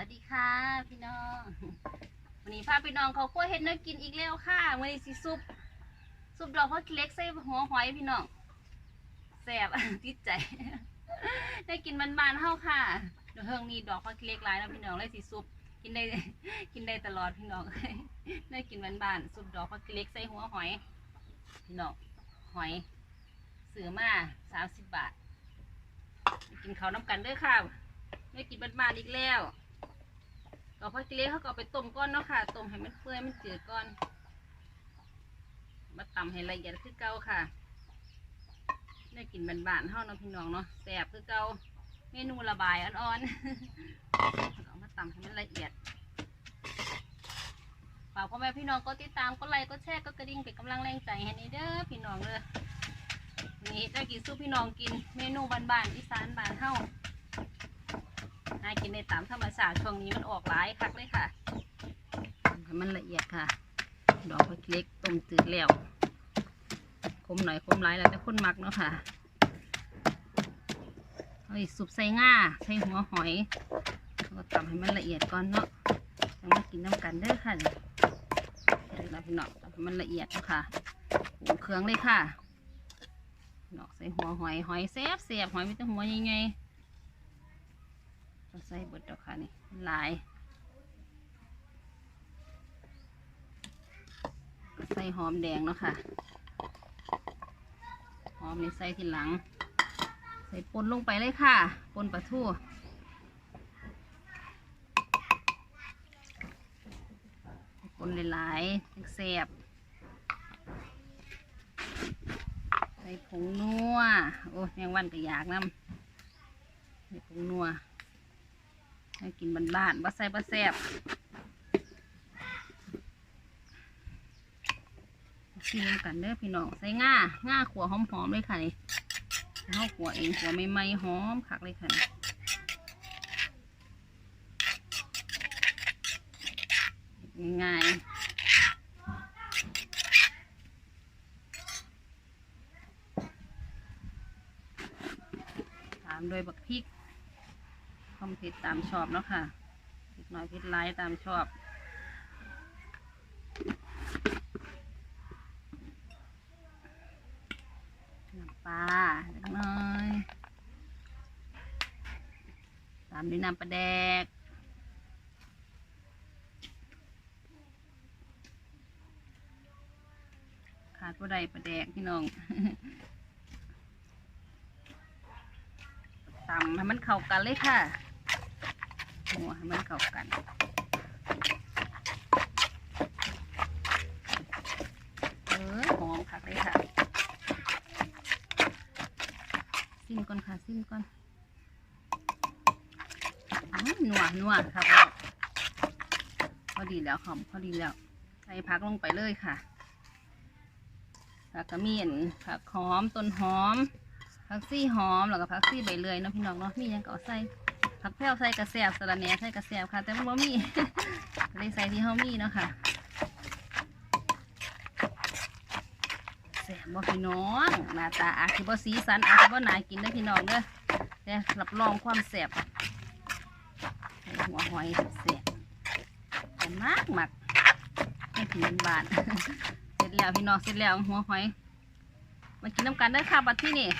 วัสดีค่ะพี่น้องวันนี้พาพี่น้องเขาคั่วเห็ดเนื้อกินอีกแล้วค่ะวันนี้สิซุปซุปดอกพักเล็กใส่หัวหอยพี่น้องแซ่บติดใจ ได้กินบานๆเฮาค่ะเดี๋ยวเฮิงนี้ดอกพักเล็กหลายนะพี่น้องเลยสิซุปกินได้กินได้ตลอดพี่น้องได้กินบานๆซุปดอกพักเล็กใส่หัวหอยพี่น้องหอยซื้อมาสามสิบบาท กินข้าวน้ำกันด้อค่ะได้กินบานๆอีกแล้ว ดอกพักเล็กเขาก็เอาไปต้มก้อนเนาะค่ะ ต้มให้มันเปื่อยมันจืดก้อน มาตำให้ละเอียดคือเก่าค่ะได้กินบานๆเท่าเนาะพี่น้องเนาะแสบคือเก่าเมนูระบายอ่อนๆเอามาตำให้มันละเอียดฝากพ่อแม่พี่น้องก็ติดตามก็ไลค์ก็แชร์ก็กระดิ่งเป็นกำลังแรงใจให้นี่เด้อพี่น้องเลยนนี้ได้กินสู้พี่น้องกินเมนูบานๆอีสานบานเฮาากินในตามธรรมชาติช่วงนี้มันออกหลายคักเลยค่ะให้มันละเอียดค่ะ ดอกเล็กต้มจืดแล้วคมหน่อยคมหลายแล้วแต่คนมักเนาะค่ะเอาอีกสุบใส่ง่าใส่หัวหอยแล้วก็ตำให้มันละเอียดก่อนเนาะจะมากินน้ำกันเด้อค่ะเดี๋ยวเราพี่น้องตำให้มันละเอียดเนาะค่ะปรุงเครื่องเลยค่ะเนาะใส่หัวหอยหอยแซ่บแซ่บหอยมีแต่หัวใหญ่ๆ เราใส่เบดดอกค่ะนี่หลายใส่หอมแดงเนาะค่ะ หอมนี่ใส่ทีหลัง ใส่ปนลงไปเลยค่ะ ปนปลาทูปนหลายๆแซ่บใส่ผงนัว โอ้แมงวันก็อยากน้ำใส่ผงนัว ให้กินบ้านๆบ่ใส่บ่แซ่บชิมกันเด้อพี่น้องใส่ง่าง่าขัวหอมๆเลยค่ะนี่เขาวขัวเองขัวไม่ไหมหอมคักเลยค่ะง่ายตามด้วยบักพริก ความเผ็ดตามชอบเนาะค่ะเผ็ดน้อยเผ็ดร้ายตามชอบน้ำปลาเล็กน้อยตามด้วยน้ำปลาแดกขาดบ่ได้ปลาแดกพี่น้องตำให้มันเข้ากันเลยค่ะ หัวให้มันเข้ากันเออหอมคักเลยค่ะซิมก่อนค่ะซิมก่อนอื้อนัวนัวครับพอดีแล้วหอมพอดีแล้วใส่ผักลงไปเลยค่ะผักกระเมียนผักหอมต้นหอมผักซี่หอมแล้วก็ผักซี่ใบเลยเนาะพี่น้องเนาะมีหยังก็เอาใส่ ผักแพรวใส่กระแสบสระแหน่ใส่กระแสบค่ะ แต่มันบ่มีก็เลยใส่ที่เฮามีเนาะค่ะแซ่บบ่พี่น้องหน้าตาอาจสิบ่สีสันอาจสิบ่น่ากินเด้อพี่น้องเด้อแต่รับรองความแซ่บหัวหอยแซ่บแต่มากมักให้ถึงบานเสร็จแล้วพี่น้องเสร็จแล้วหัวหอยมากินน้ำกันเด้อค่ะบัดที่นี่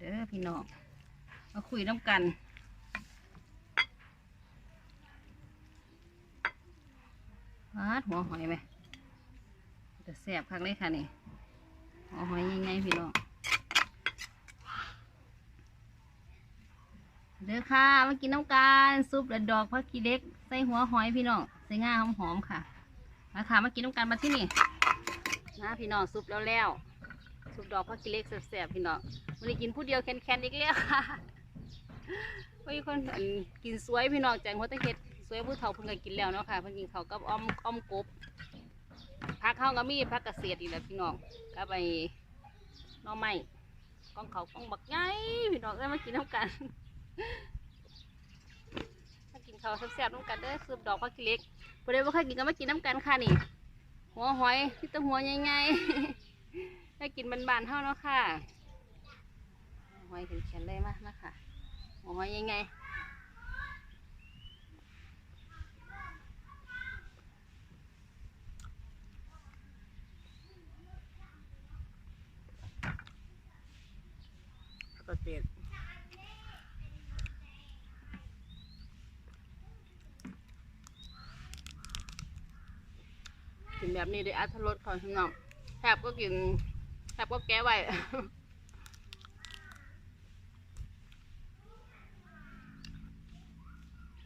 เด้อ พี่น้องมาคุยน้ำกันวาดหัวหอยไหมจะแสบคักเลยค่ะนี่หัวหอยยังไงพี่น้องเด้อค่ะมากินน้ำกันซุปและดอกพักกีเล็กใส่หัวหอยพี่น้องใส่ง่าหอมๆค่ะมาค่ะมากินน้ำกันมาที่นี่นะพี่น้องซุปแล้วแล้ว ซุปดอกพักกีเล็กแสบๆพี่น้องวันนี้กินผู้เดียวแคนๆอีกแล้วค่ะว่ามีคนกินสวยพี่น้องแจงหัวตะเข็ดสวยผู้เฒ่าเพิ่งก็กินแล้วเนาะค่ะเพิ่งกินเขากับอ้อมอ้อมกบพักเข้าก็มีพักเกษตรอีกแล้วพี่น้องก็ไปน้อไม้กองเขากองบักไงพี่น้องเอ้มากินน้ำกันมากินเขาแซ่บๆน้ำกันเด้สืบดอกพักกิเล็กพอดีว่าเคยกินก็มากินน้ำกันค่ะนี่หัวหอยที่ตัวหัวใหญ่ๆ ได้กินบานๆเท่าเนาะค่ะหอยแข็งๆเลยมากนะคะหอยยังไงก็เสร็จกินแบบนี้ได้อัตรสของพี่น้องแทบก็กิน แทบก็แก้ไว้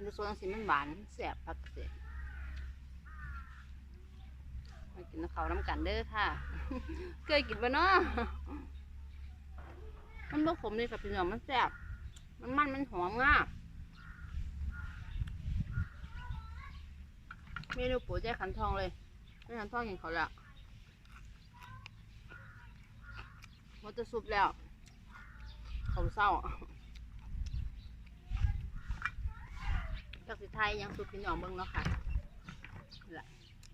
รู้สึกว่าสิมันหวานแสบพักเสียมากินข้าวน้ำกันเด้อค่ะ เคยกินปะเนาะมันบ่ขมเลยค่ะพี่น้องมันแซ่บมันมันมันหอมง่ายเมนูปูแจ้ขันทองเลยไม่ขันทองเห็นเขาละ มันจะซุปแล้ว เขาเศร้าจากสิไทยยังซุปพี่น้องเบิ่งแล้วค่ะนี่ละ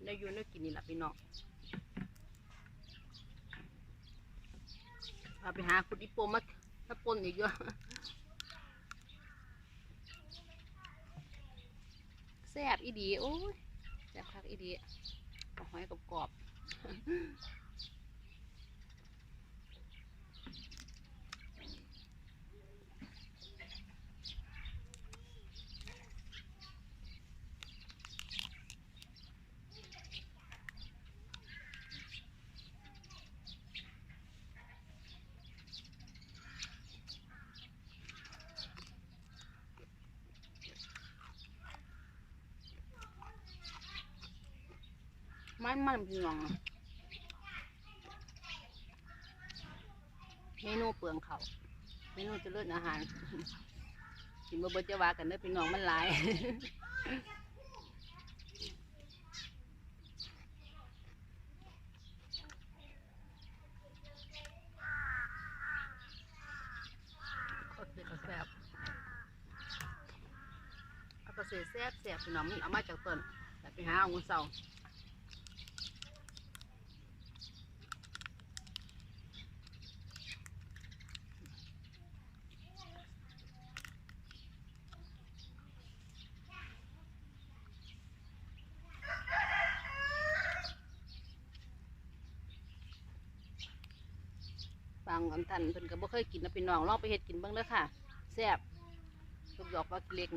ได้อยูได้กินนี่แหละพี่น้องพาไปหาคุณอิปโปมาถ้าปนอีกเยอะแซ่บอีดี โอ้ยแซ่บคักอีดีเอาหอยกรอบๆ มันมันพี่น้องเมนูเปลืองเขาวเมนูเจะเลิศอาหารกินบ่เบิดจะว่ากันเด้อพี่น้องมันหลายก็คือก็แซ่บเอากระเสแซ่บแซ่บพี่น้องมันเอามาจากต้นแต่ไปหาเอาเงินเสาบางอันทันเพิ่นก็บ่เคยกินนะพี่น้องลองไปเฮ็ดกินเบิ่งเด้อค่ะแซ่บลูกดอกปลาเล็ก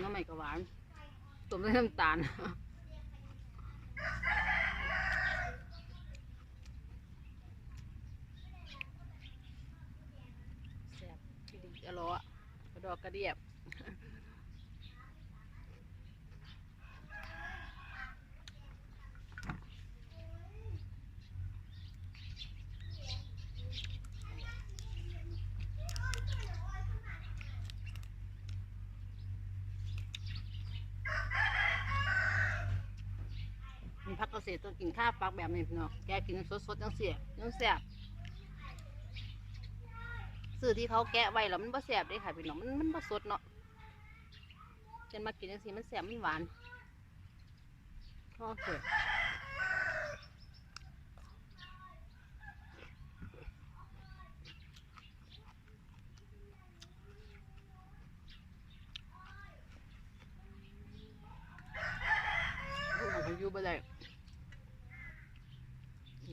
น้ำใหม่ก็หวานสมด้วยน้ำตาลแซ่บดีอร่อยกระดอกกระเดียบ มันพัก เกษตรต้องกินข้าวฟักแบบนี้พี่น้องแกกินสดๆจังเสียจังแซ่บซื้อที่เขาแกะไว้แล้วมันบ่แซ่บเด้ค่ะพี่น้องมันมันบ่สดเนาะเช่นมากินจังซี่มันแซ่บมันหวานโอเคลูกของเขาอยู่บ่ได้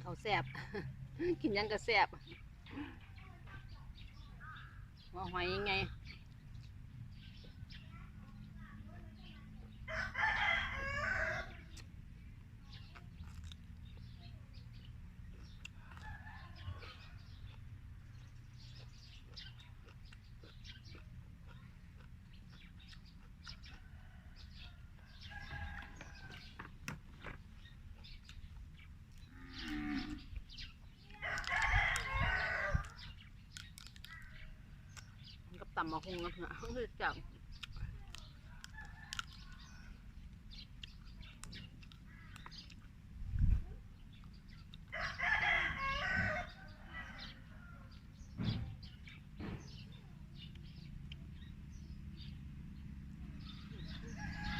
เขาแซบกินยังก็แซบว่าหอยยังไง่ำมาคงกันเหรอคือจับ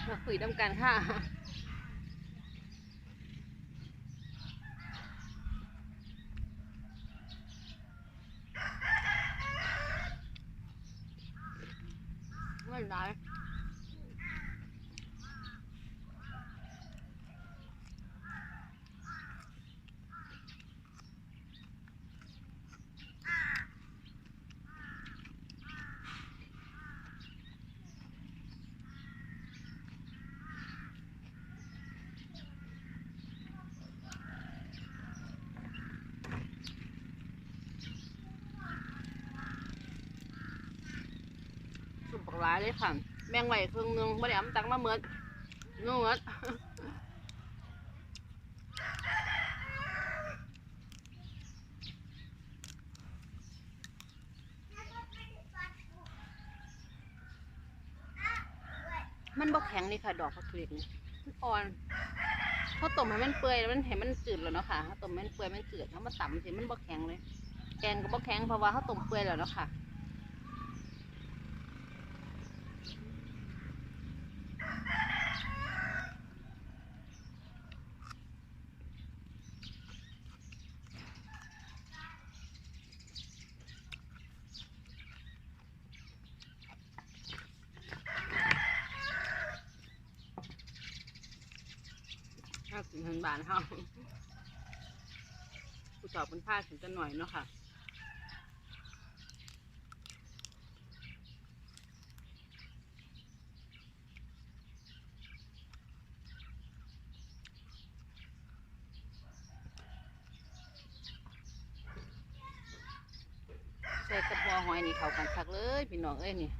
มาคุยทำการค่ะ ไม่ได้สุปปายเลยค่ะแบ่งไว้ครึ่งนึงไม่ได้เอามาตักมาเมิดนู่นเมิดมันบ่แข็งนี่ค่ะ ดอกผักทุเรียนนี่มันอ่อนพอต้มให้มันเปื่อยแล้วมันให้มันจืดแล้วเนาะค่ะถ้าต้มให้มันเปื่อยมันจืดถ้ามันต่ำสิมันบ่แข็งเลย แกงก็บ่แข็งเพราะว่าเขาต้มเปื่อยแล้วเนาะค่ะ ห้าสิบพันบาทเฮาผู้สอบเป็นผ้าถึงจะหน่อยเนาะค่ะใส่กระเพาะหอยนี่เข้ากันคักเลยพี่น้องเอ้ยนี่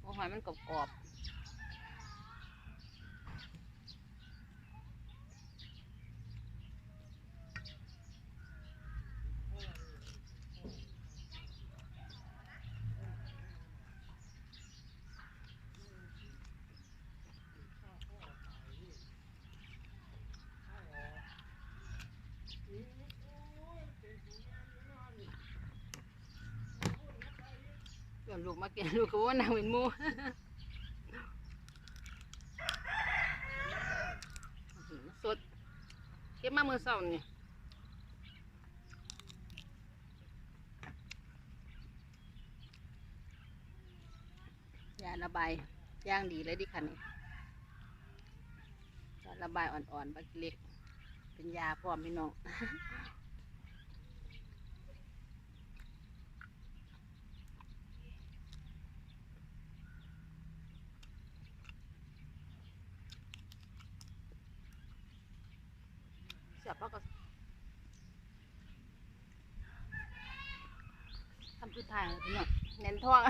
หัวหอยมันกรอบๆ ลูกมาเกินลูกก็ว่านางเป็นมูสดเก็บมาเมื่อเช้านี่ยาระบายย่างดีเลยดิค่ะนี่ยาระบายอ่อนๆบักเล็ก เป็นยาพร้อมพี่น้อง เสียบแล้วก็ทำสุดท้างพี่น้องเน้นท้อง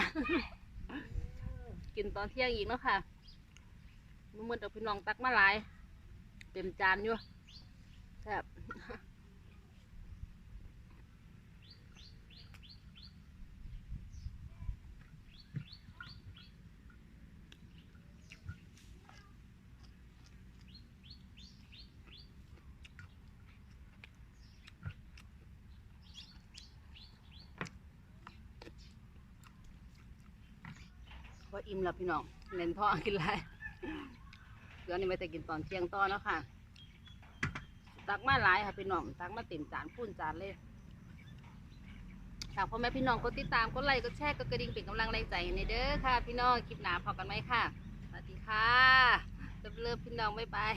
กินตอนเที่ยงอีกเนาะค่ะมือมือเดี๋ยวพี่น้องตักมาหลาย เต็มจานอยู่แซ่บ พ ออิ่มแล้วพี่น้องเน้นท้อกินไรเดี๋ยวนี้ไม่แต่กินตอนเที่ยงต้อเนาะค่ะ ตักมาหลายค่ะพี่น้องตักมาเต็มจานพูนจานเลยฝากพ่อแม่พี่น้องกดติดตามกดไลค์กดแชร์กดกระดิ่งเป็นกำลังแรงใจในเด้อค่ะ พี่น้องคลิปหนาพอกันไหมค่ะสวัสดีค่ะเลิฟๆพี่น้องบ๊ายบาย